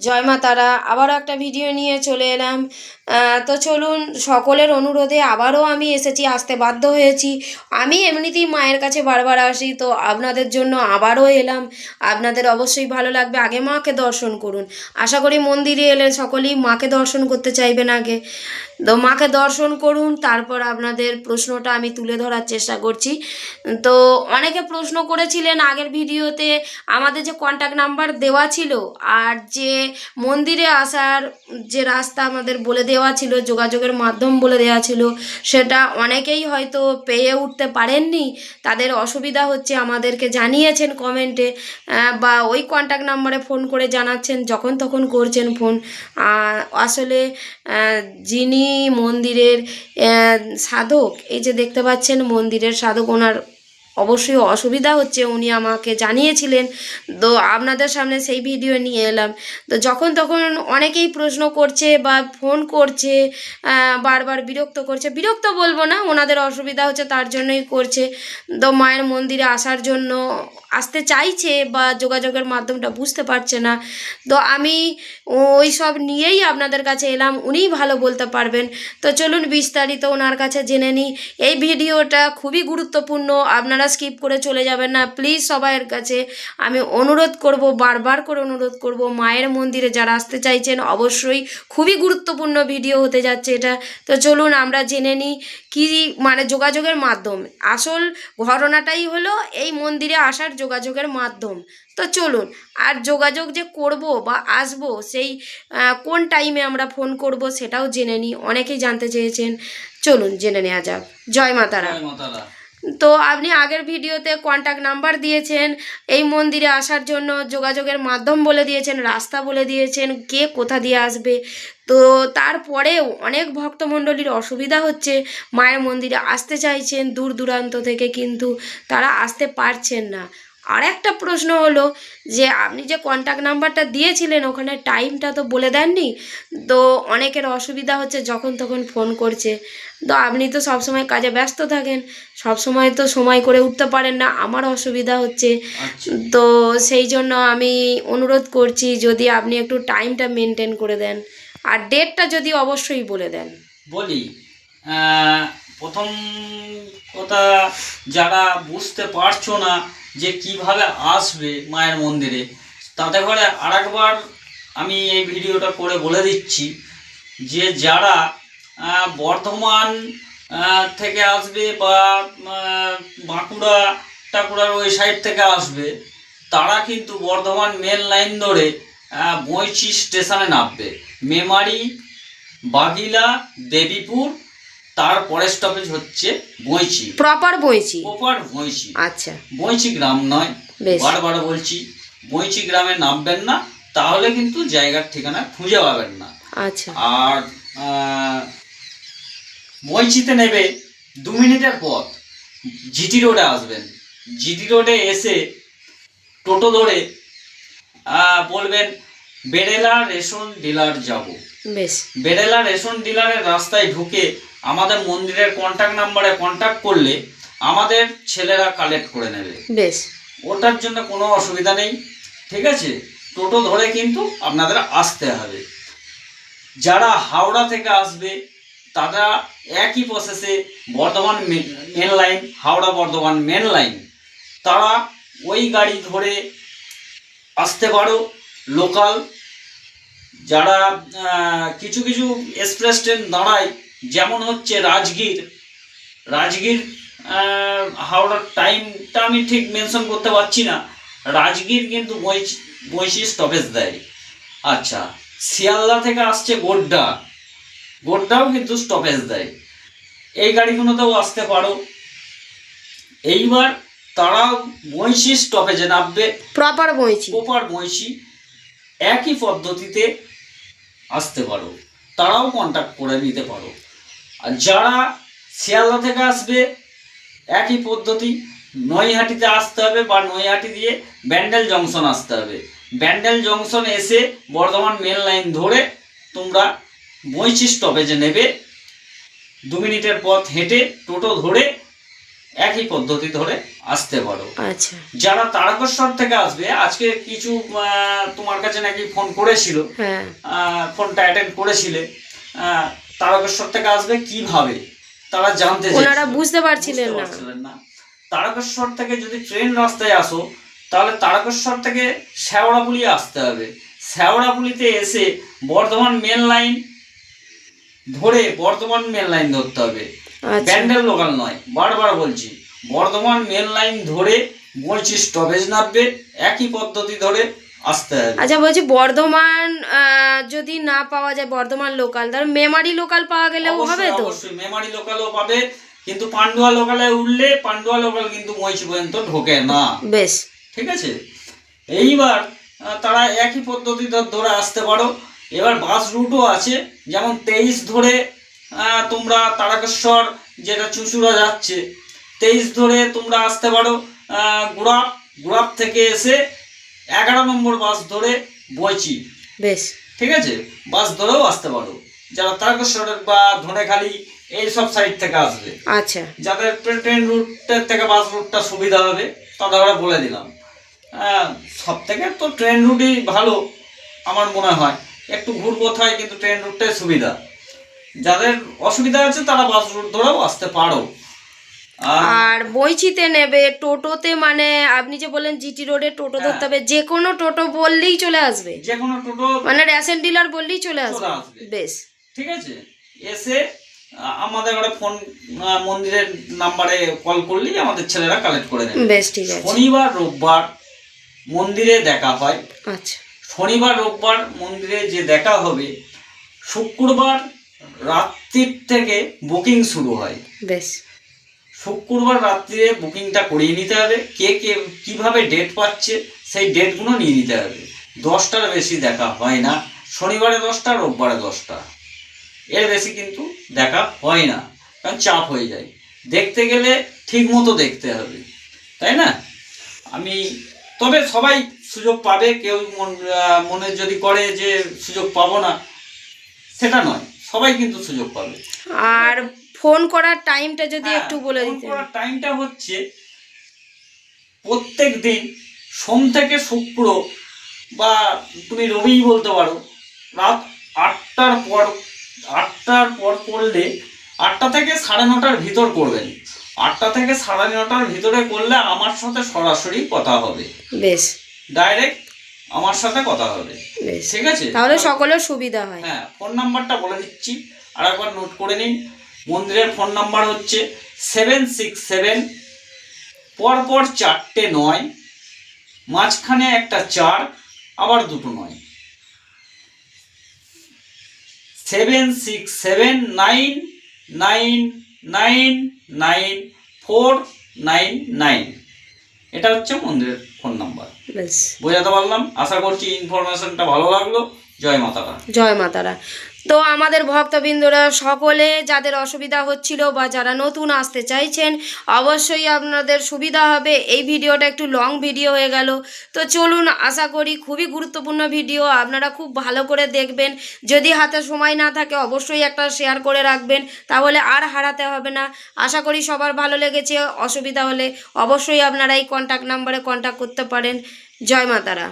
জয় মা তারা, আবারও একটা ভিডিও নিয়ে চলে এলাম। তো চলুন, সকলের অনুরোধে আবারও আমি এসেছি, আসতে বাধ্য হয়েছি। আমি এমনিতেই মায়ের কাছে বারবার আসি, তো আপনাদের জন্য আবারও এলাম। আপনাদের অবশ্যই ভালো লাগবে, আগে মাকে দর্শন করুন। আশা করি মন্দিরে এলে সকলেই মাকে দর্শন করতে চাইবেন আগে। তো মাকে দর্শন করুন, তারপর আপনাদের প্রশ্নটা আমি তুলে ধরার চেষ্টা করছি। তো অনেকে প্রশ্ন করেছিলেন আগের ভিডিওতে, আমাদের যে কন্ট্যাক্ট নাম্বার দেওয়া ছিল আর যে মন্দিরে আসার যে রাস্তা আমাদের বলে দেওয়া ছিল, যোগাযোগের মাধ্যম বলে দেওয়া ছিল, সেটা অনেকেই হয়তো পেয়ে উঠতে পারেননি। তাদের অসুবিধা হচ্ছে আমাদেরকে জানিয়েছেন কমেন্টে বা ওই কন্ট্যাক্ট নাম্বারে ফোন করে জানাচ্ছেন, যখন তখন করছেন ফোন আসলে যিনি মন্দিরের সাধক এই যে দেখতে পাচ্ছেন মন্দিরের সাধক ওনার অবশ্যই অসুবিধা হচ্ছে, উনি আমাকে জানিয়েছিলেন। তো আপনাদের সামনে সেই ভিডিও নিয়ে এলাম। তো যখন তখন অনেকেই প্রশ্ন করছে বা ফোন করছে বারবার বিরক্ত করছে। বিরক্ত বলব না, ওনাদের অসুবিধা হচ্ছে তার জন্যই করছে। তো মায়ের মন্দিরে আসার জন্য আসতে চাইছে বা যোগাযোগের মাধ্যমটা বুঝতে পারছে না। তো আমি ওই সব নিয়েই আপনাদের কাছে এলাম, উনিই ভালো বলতে পারবেন। তো চলুন বিস্তারিত ওনার কাছে জেনে নিই। এই ভিডিওটা খুবই গুরুত্বপূর্ণ। আপনারা স্কিপ করে চলে যাবেন না। প্লিজ সবাইয়ের কাছে আমি অনুরোধ করব, বারবার করে অনুরোধ করব, মায়ের মন্দিরে যারা আসতে চাইছেন অবশ্যই খুবই গুরুত্বপূর্ণ ভিডিও হতে যাচ্ছে এটা। তো চলুন আমরা জেনে নিই কী মানে যোগাযোগের মাধ্যম। আসল ঘটনাটাই হলো এই মন্দিরে আসার যোগাযোগের মাধ্যম। তো চলুন, আর যোগাযোগ যে করব বা আসব সেই কোন টাইমে আমরা ফোন করব সেটাও জেনে নিই। অনেকেই জানতে চেয়েছেন। চলুন জেনে নেওয়া যাক। জয় মাতারা জয় মাতারা তো আপনি আগের ভিডিওতে কন্ট্যাক্ট নাম্বার দিয়েছেন, এই মন্দিরে আসার জন্য যোগাযোগের মাধ্যম বলে দিয়েছেন, রাস্তা বলে দিয়েছেন, কে কোথা দিয়ে আসবে। তো তারপরেও অনেক ভক্তমণ্ডলীর অসুবিধা হচ্ছে, মায়ের মন্দিরে আসতে চাইছেন দূর দূরান্ত থেকে, কিন্তু তারা আসতে পারছেন না। আর একটা প্রশ্ন হলো যে আপনি যে কন্ট্যাক্ট নাম্বারটা দিয়েছিলেন ওখানে টাইমটা তো বলে দেননি। তো অনেকের অসুবিধা হচ্ছে যখন তখন ফোন করছে। তো আপনি তো সবসময় কাজে ব্যস্ত থাকেন সব সময় তো সময় করে উঠতে পারেন না আমার অসুবিধা হচ্ছে। আচ্ছা। তো সেই জন্য আমি অনুরোধ করছি যদি আপনি একটু টাইমটা মেনটেন করে দেন। আর ডেটটা যদি অবশ্যই বলে দেন। বলি প্রথম কথা যারা বুঝতে পারছ না যে কীভাবে আসবে মায়ের মন্দিরে, তাতে করে আরেকবার আমি এই ভিডিওটা করে বলে দিচ্ছি যে যারা বর্ধমান থেকে আসবে বা বাঁকুড়া, টাকুড়ার ওই সাইড থেকে আসবে, তারা কিন্তু বর্ধমান মেন লাইন ধরে বইচি স্টেশনে নামবে। মেমারি, বাগিলা, দেবীপুর তার পরের স্টপেজ হচ্ছে বইচি প্রপার বইছি প্রপার বইচি আচ্ছা। বইচি গ্রাম নয়। বারবার বলছি বইচি গ্রামে নামবেন না তাহলে কিন্তু জায়গার ঠিকানা খুঁজে পাবেন না। আচ্ছা। আর বইচিতে নেবে দু মিনিটের পথ। জিটি রোডে আসবেন। জিটি রোডে এসে টোটো ধরে আহ, বলবেন বেড়েলা রেশন ডিলার যাব। বেশ। বেড়েলা রেশন ডিলারের রাস্তায় ঢুকে আমাদের মন্দিরের কন্ট্যাক্ট নাম্বারে কন্ট্যাক্ট করলে আমাদের ছেলেরা কালেক্ট করে নেবে। বেশ। ওটার জন্য কোনো অসুবিধা নেই ঠিক আছে? টোটো ধরে কিন্তু আপনাদের আসতে হবে। যারা হাওড়া থেকে আসবে তারা একই প্রসেসে Bardhaman main line Howrah Bardhaman main line তারা ওই গাড়ি ধরে আসতে পারো লোকাল যারা কিছু কিছু এক্সপ্রেস ট্রেন দাঁড়ায় যেমন হচ্ছে রাজগীর। রাজগীর হাওড়ার টাইমটা আমি ঠিক মেনশন করতে পারছি না। রাজগীর কিন্তু বৈশ- বৈশি স্টপেজ দেয়। আচ্ছা শিয়ালদা থেকে আসছে গোড্ডা। গোড্ডাও কিন্তু স্টপেজ দেয়। এই গাড়িগুলোতেও আসতে পারো। এইবার তারাও বৈশি স্টপেজে নামবে। প্রপার বইছি প্রপার বৈশি একই পদ্ধতিতে আসতে পারো। তারাও কন্ট্যাক্ট করে নিতে পারো। আর যারা শিয়ালদা থেকে আসবে, একই পদ্ধতি, নৈহাটিতে আসতে হবে বা নৈহাটি দিয়ে ব্যান্ডেল জংশন আসতে হবে। ব্যান্ডেল জংশন এসে বর্ধমান মেন লাইন ধরে তোমরা বৈশি স্টপেজে নেবে। দু মিনিটের পথ হেঁটে টোটো ধরে একই পদ্ধতি ধরে আসতে পারো। আচ্ছা। যারা তারকেশ্বর থেকে আসবে আজকে কিছু তোমার কাছে নাকি ফোন করেছিল হ্যাঁ। ফোনটা অ্যাটেন্ড করেছিলে তারকেশ্বর থেকে আসবে কীভাবে? তারা জানতে ওনারা বুঝতে পারছিলেন না। তারকেশ্বর থেকে যদি ট্রেন রাস্তায় আসো তাহলে তারকেশ্বর থেকে শেওড়াপুলি আসতে হবে। শেওড়াপুলিতে এসে বর্ধমান মেন লাইন ধরে বর্ধমান মেন লাইন ধরতে হবে। ব্যান্ডেল লোকাল নয় বারবার বলছি বর্ধমান মেন লাইন ধরে বলছি স্টপেজ নামবে একই পদ্ধতি ধরে আসতে হবে। আচ্ছা বলছি বর্ধমান যদি না পাওয়া যায় বর্ধমান লোকাল ধর মেমারি লোকাল পাওয়া গেলেও হবে তো? অবশ্যই মেমারি লোকালও পাবে কিন্তু পান্ডুয়া লোকালে উঠলে পান্ডুয়া লোকাল কিন্তু মহিষি পর্যন্ত ঢোকে না। বেশ। ঠিক আছে? এইবার তারা একই পদ্ধতি ধরে আসতে পারো। এবার বাস রুটও আছে যেমন তেইশ ধরে তোমরা তারকেশ্বর যেটা চুঁচুড়া যাচ্ছে তেইশ ধরে তোমরা আসতে পারো গুড়াপ গুড়াপ থেকে এসে এগারো নম্বর বাস ধরে বইচি। বেশ। ঠিক আছে? বাস ধরেও আসতে পারো। যারা তারকেশ্বরের বা ধনেখালি এই সব সাইড থেকে আসবে। আচ্ছা। যাদের ট্রেন রুটের থেকে বাস রুটটা সুবিধা হবে তাদের আমরা বলে দিলাম। সব থেকে তো ট্রেন রুটই ভালো আমার মনে হয়। একটু ঘুরবো ঘুরপথায় কিন্তু ট্রেন রুটটাই সুবিধা। যাদের অসুবিধা আছে তারা বাস রুট ধরেও আসতে পারো। আর বইচিতে নেবে টোটোতে মানে আপনি যে বললেন জিটি রোডে টোটো ধরতে হবে যে কোনো টোটো বললেই চলে আসবে। যে কোনো টোটো মানে রেশন ডিলার বললেই চলে আসবে। বেশ। ঠিক আছে? এসে আমাদের ঘরে ফোন মন্দিরের নাম্বারে কল করলেই আমাদের ছেলেরা কালেক্ট করে নেবে। বেশ ঠিক আছে। শনিবার রোববার মন্দিরে দেখা হয়। আচ্ছা। শনিবার রোববার মন্দিরে যে দেখা হবে শুক্রবার রাত্রির থেকে বুকিং শুরু হয়। বেশ। শুক্রবার রাত্রিরে বুকিংটা করিয়ে নিতে হবে। কে কে কীভাবে ডেট পাচ্ছে সেই ডেটগুলো নিয়ে নিতে হবে। দশটার বেশি দেখা হয় না। শনিবারে দশটা রোববারে দশটা। এর বেশি কিন্তু দেখা হয় না কারণ চাপ হয়ে যায়। দেখতে গেলে ঠিক মতো দেখতে হবে তাই না? আমি তবে সবাই সুযোগ পাবে কেউ মন- মনে যদি করে যে সুযোগ পাবো না সেটা নয়। সবাই কিন্তু সুযোগ পাবে। আর ফোন করার টাইমটা যদি হ্যাঁ, একটু বলে ফোন দিতেন। করার টাইমটা হচ্ছে প্রত্যেক দিন সোম থেকে শুক্র বা তুমি রবিই বলতে পারো রাত আটটার পর আটটার পর করলে আটটা থেকে সাড়ে নটার ভিতর করবেন আটটা থেকে সাড়ে নটার ভিতরে করলে আমার সাথে সরাসরি কথা হবে। বেশ। ডাইরেক্ট আমার সাথে কথা হবে। ঠিক আছে? তাহলে সকলের সুবিধা হয়। হ্যাঁ ফোন নাম্বারটা বলে দিচ্ছি। আর একবার নোট করে নিন। মন্দিরের ফোন নাম্বার হচ্ছে সেভেন সিক্স সেভেন পরপর চারটে নয় মাঝখানে একটা চার আবার দুটো নয়। Seven six seven nine nine nine nine four nine nine এটা হচ্ছে মন্দিরের ফোন নাম্বার বেশ বোঝাতে পারলাম? আশা করছি ইনফরমেশনটা ভালো লাগল। জয় মাতারা। জয় মাতারা। তো আমাদের ভক্তবৃন্দরা সকলে যাদের অসুবিধা হচ্ছিল বা যারা নতুন আসতে চাইছেন অবশ্যই আপনাদের সুবিধা হবে। এই ভিডিওটা একটু লং ভিডিও হয়ে গেল। তো চলুন আশা করি খুবই গুরুত্বপূর্ণ ভিডিও আপনারা খুব ভালো করে দেখবেন। যদি হাতে সময় না থাকে অবশ্যই একটা শেয়ার করে রাখবেন। তাহলে আর হারাতে হবে না। আশা করি সবার ভালো লেগেছে। অসুবিধা হলে অবশ্যই আপনারা এই কন্ট্যাক্ট নাম্বারে কন্ট্যাক্ট করতে পারেন। জয় মাতারা